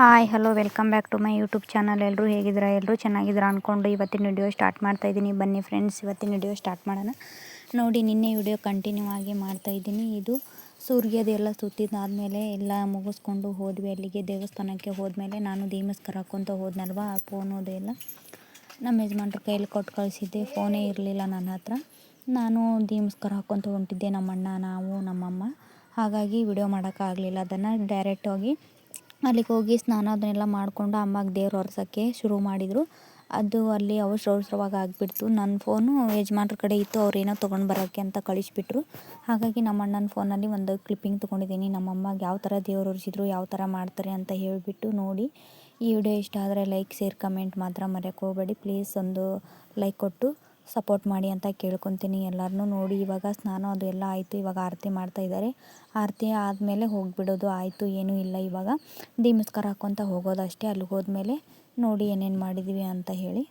Hi hello welcome back to my YouTube channel ಎಲ್ಲರೂ ಹೇಗಿದ್ದೀರಾ? ಎಲ್ಲರೂ ಚೆನ್ನಾಗಿದ್ದೀರಾ ಅಂದ್ಕೊಂಡು ಇವತ್ತಿನ ವಿಡಿಯೋ ಸ್ಟಾರ್ಟ್ ಮಾಡ್ತಾ ಇದ್ದೀನಿ. ಬನ್ನಿ ಫ್ರೆಂಡ್ಸ್ ಇವತ್ತಿನ ವಿಡಿಯೋ ಸ್ಟಾರ್ಟ್ ಮಾಡೋಣ. ನೋಡಿ, ನಿನ್ನೆ ವಿಡಿಯೋ ಕಂಟಿನ್ಯೂ ಆಗಿ ಮಾಡ್ತಾ ಇದ್ದೀನಿ. ಇದು ಸೂರ್ಯದೆಲ್ಲ ಸುತ್ತಿದ್ದಾದಮೇಲೆ ಎಲ್ಲ ಮುಗಿಸ್ಕೊಂಡು ಹೋದ್ವಿ. ಅಲ್ಲಿಗೆ ದೇವಸ್ಥಾನಕ್ಕೆ ಹೋದ್ಮೇಲೆ ನಾನು ಧೀಮಸ್ಕರ ಹಾಕ್ಕೊತ ಹೋದ್ನಲ್ವ? ಆ ಫೋನ್ ಎಲ್ಲ ನಮ್ಮ ಯಜಮಾನ್ರ ಕೈಯಲ್ಲಿ ಕೊಟ್ಟು ಕಳಿಸಿದ್ದೆ. ಫೋನೇ ಇರಲಿಲ್ಲ ನನ್ನ ಹತ್ರ. ನಾನು ಧೀಮಸ್ಕರ ಹಾಕ್ಕೊತ ಹೊಂಟಿದ್ದೆ ನಮ್ಮಣ್ಣ, ನಾವು, ನಮ್ಮಮ್ಮ. ಹಾಗಾಗಿ ವಿಡಿಯೋ ಮಾಡೋಕ್ಕಾಗಲಿಲ್ಲ. ಅದನ್ನು ಡೈರೆಕ್ಟಾಗಿ ಅಲ್ಲಿಗೆ ಹೋಗಿ ಸ್ನಾನ ಅದನ್ನೆಲ್ಲ ಮಾಡಿಕೊಂಡು ಅಮ್ಮಗೆ ದೇವ್ರು ಹೊರ್ಸೋಕ್ಕೆ ಶುರು ಮಾಡಿದರು. ಅದು ಅಲ್ಲಿ ಅವಸರ ಅವಸರವಾಗಿ ಆಗಿಬಿಡ್ತು. ನನ್ನ ಫೋನು ಯಜಮಾನ್ರ ಕಡೆ ಇತ್ತು. ಅವ್ರೇನೋ ತೊಗೊಂಡು ಬರೋಕ್ಕೆ ಅಂತ ಕಳಿಸ್ಬಿಟ್ರು. ಹಾಗಾಗಿ ನಮ್ಮ ಅಣ್ಣನ ಫೋನಲ್ಲಿ ಒಂದು ಕ್ಲಿಪ್ಪಿಂಗ್ ತೊಗೊಂಡಿದ್ದೀನಿ. ನಮ್ಮ ಅಮ್ಮಗೆ ಯಾವ ಥರ ದೇವ್ರು ಒರೆಸಿದ್ರು, ಯಾವ ಥರ ಮಾಡ್ತಾರೆ ಅಂತ ಹೇಳಿಬಿಟ್ಟು ನೋಡಿ. ಈ ವಿಡಿಯೋ ಇಷ್ಟ ಆದರೆ ಲೈಕ್, ಶೇರ್, ಕಮೆಂಟ್ ಮಾತ್ರ ಮರೆಯೋಕ್ಕೆ ಹೋಗಬೇಡಿ. ಪ್ಲೀಸ್ ಒಂದು ಲೈಕ್ ಕೊಟ್ಟು ಸಪೋರ್ಟ್ ಮಾಡಿ ಅಂತ ಕೇಳ್ಕೊತೀನಿ. ಎಲ್ಲರನ್ನೂ ನೋಡಿ ಇವಾಗ ಸ್ನಾನ ಅದು ಎಲ್ಲ ಆಯಿತು. ಇವಾಗ ಆರತಿ ಮಾಡ್ತಾ ಇದ್ದಾರೆ. ಆರತಿ ಆದಮೇಲೆ ಹೋಗಿಬಿಡೋದು ಆಯಿತು. ಏನೂ ಇಲ್ಲ ಇವಾಗ. ದೀಮಸ್ಕಾರ ಹಾಕ್ಕೊತ ಹೋಗೋದು ಅಷ್ಟೇ ಅಲ್ಲಿಗೆ ಹೋದ್ಮೇಲೆ ನೋಡಿ ಏನೇನು ಮಾಡಿದ್ವಿ ಅಂತ ಹೇಳಿ.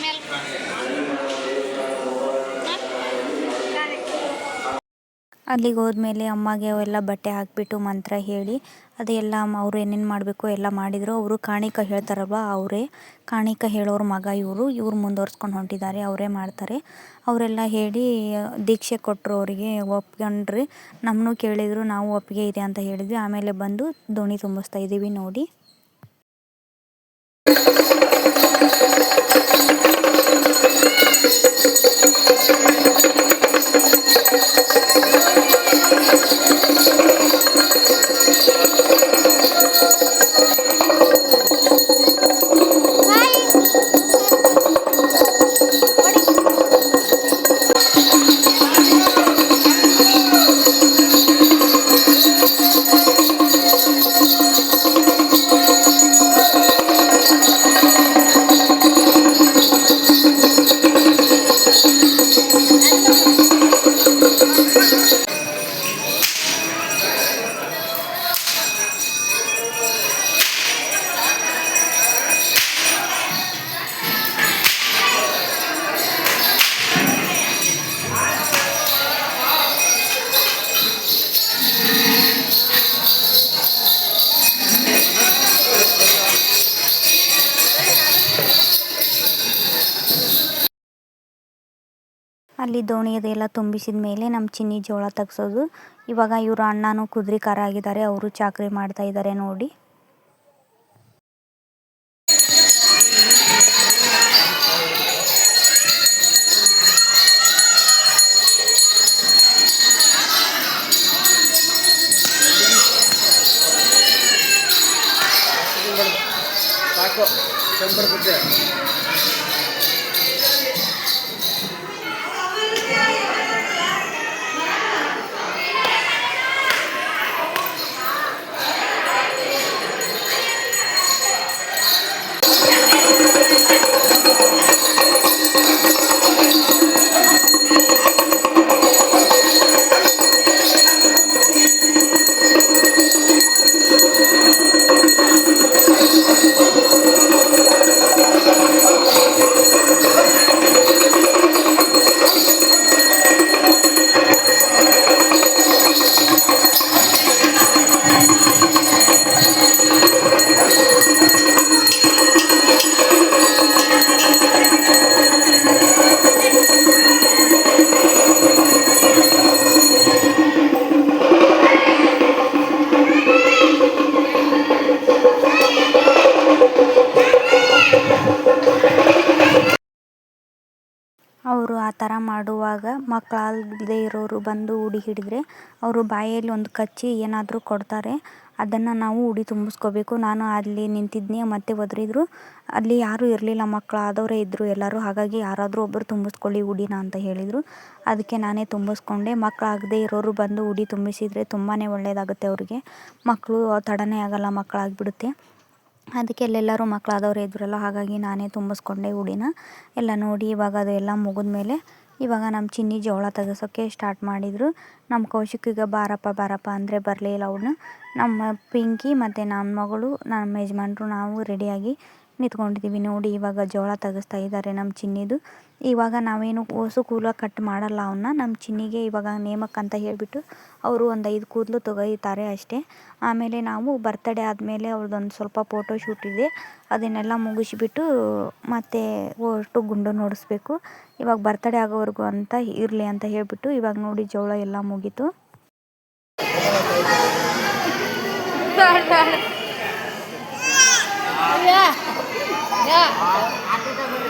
Milk. ಅಲ್ಲಿಗೆ ಹೋದ್ಮೇಲೆ ಅಮ್ಮಗೆ ಅವೆಲ್ಲ ಬಟ್ಟೆ ಹಾಕಿಬಿಟ್ಟು ಮಂತ್ರ ಹೇಳಿ, ಅದೆಲ್ಲ ಅವರು ಏನೇನು ಮಾಡಬೇಕು ಎಲ್ಲ ಮಾಡಿದರು. ಅವರು ಕಾಣಿಕ ಹೇಳ್ತಾರಲ್ವ, ಅವರೇ ಕಾಣಿಕ ಹೇಳೋರ ಮಗ ಇವರು, ಇವ್ರು ಮುಂದುವರ್ಸ್ಕೊಂಡು ಹೊಂಟಿದ್ದಾರೆ, ಅವರೇ ಮಾಡ್ತಾರೆ. ಅವರೆಲ್ಲ ಹೇಳಿ, ದೀಕ್ಷೆ ಕೊಟ್ಟರು ಅವರಿಗೆ, ಒಪ್ಕೊಂಡ್ರಿ. ನಮ್ಮನ್ನು ಕೇಳಿದರು, ನಾವು ಒಪ್ಪಿಗೆ ಇದೆ ಅಂತ ಹೇಳಿದ್ವಿ. ಆಮೇಲೆ ಬಂದು ದೋಣಿ ತುಂಬಿಸ್ತಾ ಇದ್ದೀವಿ ನೋಡಿ. ಅಲ್ಲಿ ದೋಣಿ ಅದೆಲ್ಲ ತುಂಬಿಸಿದ ಮೇಲೆ ನಮ್ಮ ಚಿನ್ನಿ ಜೋಳ ತೆಗ್ಸೋದು. ಇವಾಗ ಇವ್ರ ಅಣ್ಣನೂ ಕುದ್ರಿಕಾರ ಆಗಿದ್ದಾರೆ ಅವರು ಚಾಕ್ರಿ ಮಾಡ್ತಾ ಇದ್ದಾರೆ ನೋಡಿ. ಬಂದು ಉಡಿ ಹಿಡಿದ್ರೆ ಅವರು ಬಾಯಲ್ಲಿ ಒಂದು ಕಚ್ಚಿ ಏನಾದರೂ ಕೊಡ್ತಾರೆ, ಅದನ್ನು ನಾವು ಉಡಿ ತುಂಬಿಸ್ಕೋಬೇಕು. ನಾನು ಅಲ್ಲಿ ನಿಂತಿದ್ನಿ, ಮತ್ತೆ ಒದರಿದ್ರು. ಅಲ್ಲಿ ಯಾರೂ ಇರಲಿಲ್ಲ, ಮಕ್ಕಳಾದವರೇ ಇದ್ದರು ಎಲ್ಲರೂ ಹಾಗಾಗಿ ಯಾರಾದರೂ ಒಬ್ಬರು ತುಂಬಿಸ್ಕೊಳ್ಳಿ ಉಡಿನ ಅಂತ ಹೇಳಿದರು. ಅದಕ್ಕೆ ನಾನೇ ತುಂಬಿಸ್ಕೊಂಡೆ. ಮಕ್ಕಳಾಗದೇ ಇರೋರು ಬಂದು ಉಡಿ ತುಂಬಿಸಿದರೆ ತುಂಬಾ ಒಳ್ಳೆಯದಾಗುತ್ತೆ ಅವರಿಗೆ. ಮಕ್ಕಳು ತಡನೇ ಆಗಲ್ಲ, ಮಕ್ಕಳಾಗ್ಬಿಡುತ್ತೆ. ಅದಕ್ಕೆ ಅಲ್ಲೆಲ್ಲರೂ ಮಕ್ಕಳಾದವ್ರು ಇದ್ರಲ್ಲ, ಹಾಗಾಗಿ ನಾನೇ ತುಂಬಿಸ್ಕೊಂಡೆ ಉಡಿನ. ಎಲ್ಲ ನೋಡಿ ಇವಾಗ ಅದು ಎಲ್ಲ ಮುಗಿದ್ಮೇಲೆ ಇವಾಗ ನಮ್ಮ ಚಿನ್ನಿ ಜೋಳ ತೆಗೆಸೋಕ್ಕೆ ಸ್ಟಾರ್ಟ್ ಮಾಡಿದರು. ನಮ್ಮ ಕೌಶಿಕಿಗೆ ಬಾರಪ್ಪ ಬಾರಪ್ಪ ಅಂದರೆ ಬರಲಿಲ್ಲ ಅವನು. ನಮ್ಮ ಪಿಂಕಿ ಮತ್ತು ನನ್ನ ಮಗಳು ನಮ್ಮ ಯಜಮಾನ್ರು ನಾವು ರೆಡಿಯಾಗಿ ನಿಂತ್ಕೊಂಡಿದ್ದೀವಿ ನೋಡಿ ಇವಾಗ ಜೋಳ ತೆಗೆಸ್ತಾ ಇದ್ದಾರೆ ನಮ್ಮ ಚಿನ್ನಿದು. ಇವಾಗ ನಾವೇನು ಓಸು ಕೂಲ ಕಟ್ ಮಾಡಲ್ಲ ಅವನ್ನ ನಮ್ಮ ಚಿನ್ನಿಗೆ ಇವಾಗ ನೇಮಕ್ಕೆ ಅಂತ ಹೇಳಿಬಿಟ್ಟು ಅವರು ಒಂದು ಐದು ಕೂದಲು ತೆಗೆಯುತ್ತಾರೆ ಅಷ್ಟೇ. ಆಮೇಲೆ ನಾವು ಬರ್ತಡೇ ಆದಮೇಲೆ ಅವ್ರದ್ದೊಂದು ಸ್ವಲ್ಪ ಫೋಟೋ ಶೂಟ್ ಇದೆ, ಅದನ್ನೆಲ್ಲ ಮುಗಿಸಿಬಿಟ್ಟು ಮತ್ತೆ ಒಟ್ಟು ಗುಂಡು ನೋಡಿಸ್ಬೇಕು. ಇವಾಗ ಬರ್ತಡೇ ಆಗೋವರೆಗೂ ಅಂತ ಇರಲಿ ಅಂತ ಹೇಳಿಬಿಟ್ಟು ಇವಾಗ ನೋಡಿ ಜೋಳ ಎಲ್ಲ ಮುಗೀತು.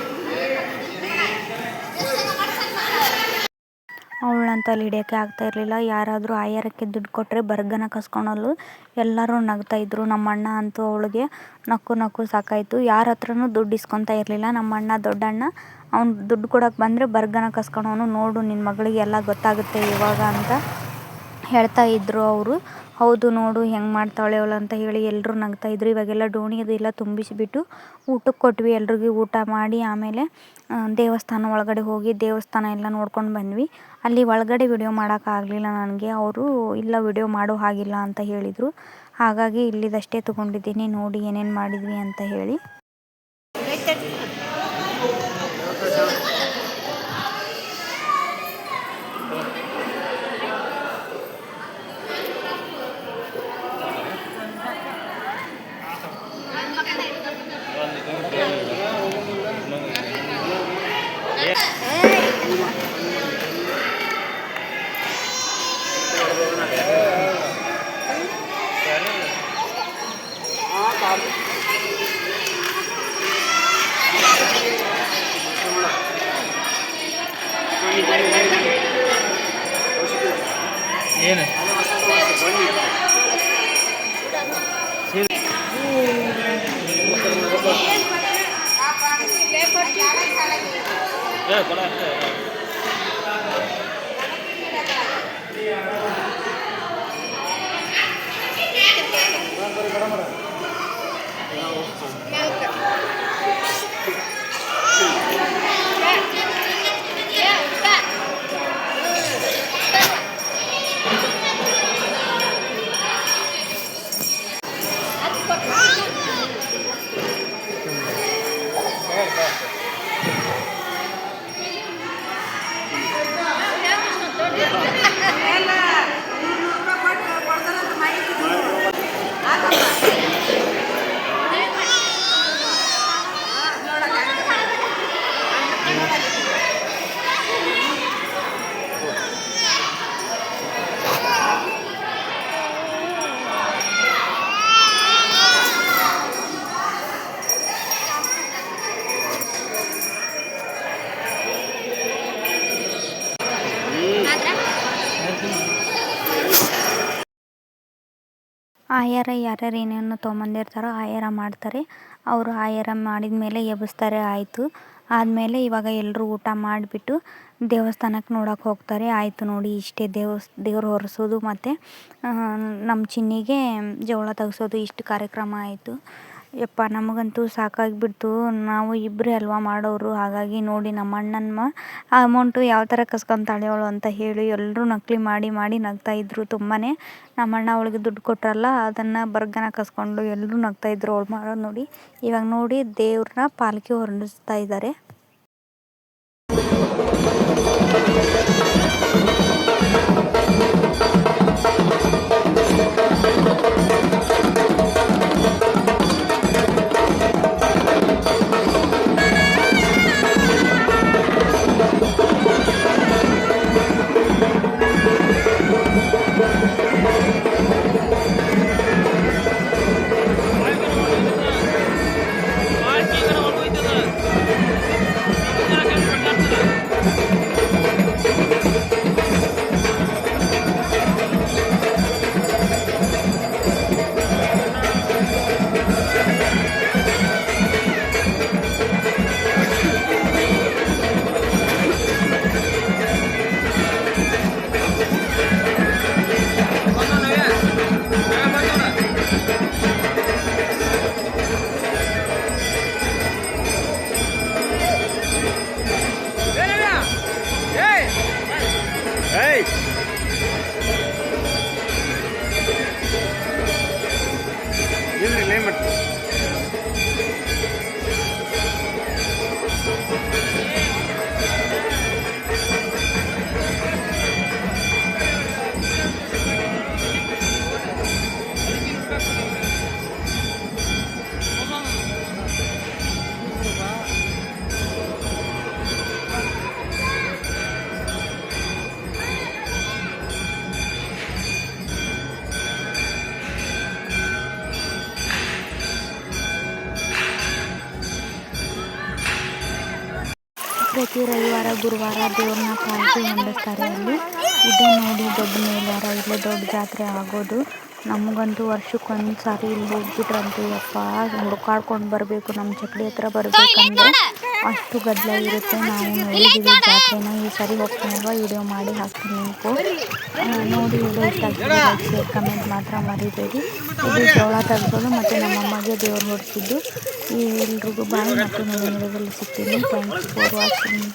ಅವಳಂತ ಅಲ್ಲಿ ಹಿಡಿಯೋಕ್ಕೆ ಆಗ್ತಾ ಇರಲಿಲ್ಲ. ಯಾರಾದರೂ ಆಯಾರಕ್ಕೆ ದುಡ್ಡು ಕೊಟ್ಟರೆ ಬರ್ಗನ ಕಸ್ಕೊಳಲು ಎಲ್ಲರೂ ನಗ್ತಾ ನಮ್ಮ ಅಣ್ಣ ಅಂತೂ ಅವಳಿಗೆ ನಕ್ಕು ನಕ್ಕು ಸಾಕಾಯಿತು. ಯಾರ ಹತ್ರನೂ ದುಡ್ಡು ಇಸ್ಕೊತಾ ಇರಲಿಲ್ಲ. ನಮ್ಮ ಅಣ್ಣ ದೊಡ್ಡಣ್ಣ, ಅವ್ನು ದುಡ್ಡು ಕೊಡಕ್ಕೆ ಬಂದರೆ ಬರ್ಗನ ಕಸ್ಕೊಳೋನು ನೋಡು ನಿನ್ನ ಮಗಳಿಗೆ ಎಲ್ಲ ಗೊತ್ತಾಗುತ್ತೆ ಇವಾಗ ಅಂತ ಹೇಳ್ತಾ ಇದ್ದರು ಅವರು. ಹೌದು ನೋಡು ಹೆಂಗೆ ಮಾಡ್ತಾಳೆ ಅವಳು ಅಂತ ಹೇಳಿ ಎಲ್ಲರೂ ನಗ್ತಾ ಇದ್ರು. ಇವಾಗೆಲ್ಲ ಡೋಣಿ ಅದೆಲ್ಲ ತುಂಬಿಸಿಬಿಟ್ಟು ಊಟಕ್ಕೆ ಕೊಟ್ವಿ. ಎಲ್ರಿಗೂ ಊಟ ಮಾಡಿ ಆಮೇಲೆ ದೇವಸ್ಥಾನ ಒಳಗಡೆ ಹೋಗಿ ದೇವಸ್ಥಾನ ಎಲ್ಲ ನೋಡ್ಕೊಂಡು ಬಂದ್ವಿ. ಅಲ್ಲಿ ಒಳಗಡೆ ವಿಡಿಯೋ ಮಾಡೋಕ್ಕಾಗಲಿಲ್ಲ ನನಗೆ. ಅವರು, ಇಲ್ಲ ವಿಡಿಯೋ ಮಾಡೋ ಹಾಗಿಲ್ಲ ಅಂತ ಹೇಳಿದರು. ಹಾಗಾಗಿ ಇಲ್ಲಿದಷ್ಟೇ ತೊಗೊಂಡಿದ್ದೀನಿ. ನೋಡಿ ಏನೇನು ಮಾಡಿದ್ವಿ ಅಂತ ಹೇಳಿ. ಏನು ಏ ಕೊಡ ಆಯಾರ ಯಾರ್ಯಾರು ಏನೇನು ತೊಗೊಂಬಂದಿರ್ತಾರೋ ಆಯಾರ ಮಾಡ್ತಾರೆ. ಅವರು ಆಯಾರ ಮಾಡಿದ ಮೇಲೆ ಎಬ್ಬಿಸ್ತಾರೆ, ಆಯಿತು. ಆದಮೇಲೆ ಇವಾಗ ಎಲ್ಲರೂ ಊಟ ಮಾಡಿಬಿಟ್ಟು ದೇವಸ್ಥಾನಕ್ಕೆ ನೋಡೋಕೆ ಹೋಗ್ತಾರೆ. ಆಯಿತು ನೋಡಿ, ಇಷ್ಟೇ ದೇವಸ್, ದೇವ್ರು ಹೊರಿಸೋದು ಮತ್ತು ನಮ್ಮ ಚಿನ್ನಿಗೆ ಜೋಳ ತೆಗ್ಸೋದು ಇಷ್ಟು ಕಾರ್ಯಕ್ರಮ ಆಯಿತು. ಯಪ್ಪ, ನಮಗಂತೂ ಸಾಕಾಗಿಬಿಡ್ತು. ನಾವು ಇಬ್ಬರೇ ಅಲ್ವಾ ಮಾಡೋರು? ಹಾಗಾಗಿ ನೋಡಿ ನಮ್ಮ ಅಣ್ಣನ ಆ ಅಮೌಂಟು ಯಾವ ಥರ ಕಸ್ಕೊತಾಳೆ ಅವಳು ಅಂತ ಹೇಳಿ ಎಲ್ಲರೂ ನಕಲಿ ಮಾಡಿ ಮಾಡಿ ನಗ್ತಾಯಿದ್ರು ತುಂಬಾ ನಮ್ಮ ಅಣ್ಣ ಅವಳಿಗೆ ದುಡ್ಡು ಕೊಟ್ಟರಲ್ಲ ಅದನ್ನು ಬರ್ಗನ ಕಸ್ಕೊಂಡು ಎಲ್ಲರೂ ನಗ್ತಾಯಿದ್ರು ಅವಳು ಮಾಡೋದು ನೋಡಿ. ಇವಾಗ ನೋಡಿ ದೇವ್ರನ್ನ ಪಾಲಕಿ ಹೊರಡಿಸ್ತಾ ಇದ್ದಾರೆ ಪ್ರತಿ ರವಿವಾರ, ಗುರುವಾರ ದೇವ್ರನ್ನ ಕಾಳಜಿ ಮಾಡಿಸ್ತಾರೆ ಅಲ್ಲಿ ಇದು ನೋಡಿ ದೊಡ್ಡ ಮೇಲ್ವಾರ, ಇಲ್ಲೇ ದೊಡ್ಡ ಜಾತ್ರೆ ಆಗೋದು. ನಮಗಂತೂ ವರ್ಷಕ್ಕೊಂದು ಸಾರಿ ಇಲ್ಲಿ ಹೋಗ್ಬಿಟ್ರಂತೂ, ಯಪ್ಪ. ಹುಡ್ಕಾಡ್ಕೊಂಡು ಬರಬೇಕು ನಮ್ಮ ಚಕ್ಡಿ ಹತ್ರ ಬರಬೇಕಂದ್ರೆ. ಅಷ್ಟು ಗದ್ದಲ ಇರುತ್ತೆ. ನಾವು ನೋಡಿದ್ದೀವಿ ಜಾತ್ರೆನ. ಈ ಸರಿ ಹೋಗ್ತೀನಲ್ವ ವಿಡಿಯೋ ಮಾಡಿ ಹಾಕ್ತೀನಿ ನೀವು ನೋಡಿ ವಿಡಿಯೋ ಇಷ್ಟ ಆಗ್ತದೆ ಶೇರ್ ಕಮೆಂಟ್ ಮಾತ್ರ ಮರಿಬೇಡಿ. ಇದು ಜೋಳ ತೆಗೆದು ಮತ್ತು ನಮ್ಮಮ್ಮಗೆ ದೇವ್ರು ಹೊಡಿಸಿದ್ದು. ಈ ಎಲ್ರಿಗೂ ಬಾಯಿ ಮತ್ತು ಮುಂದಿನ ಸಿಗ್ತೀನಿ. Thanks for watching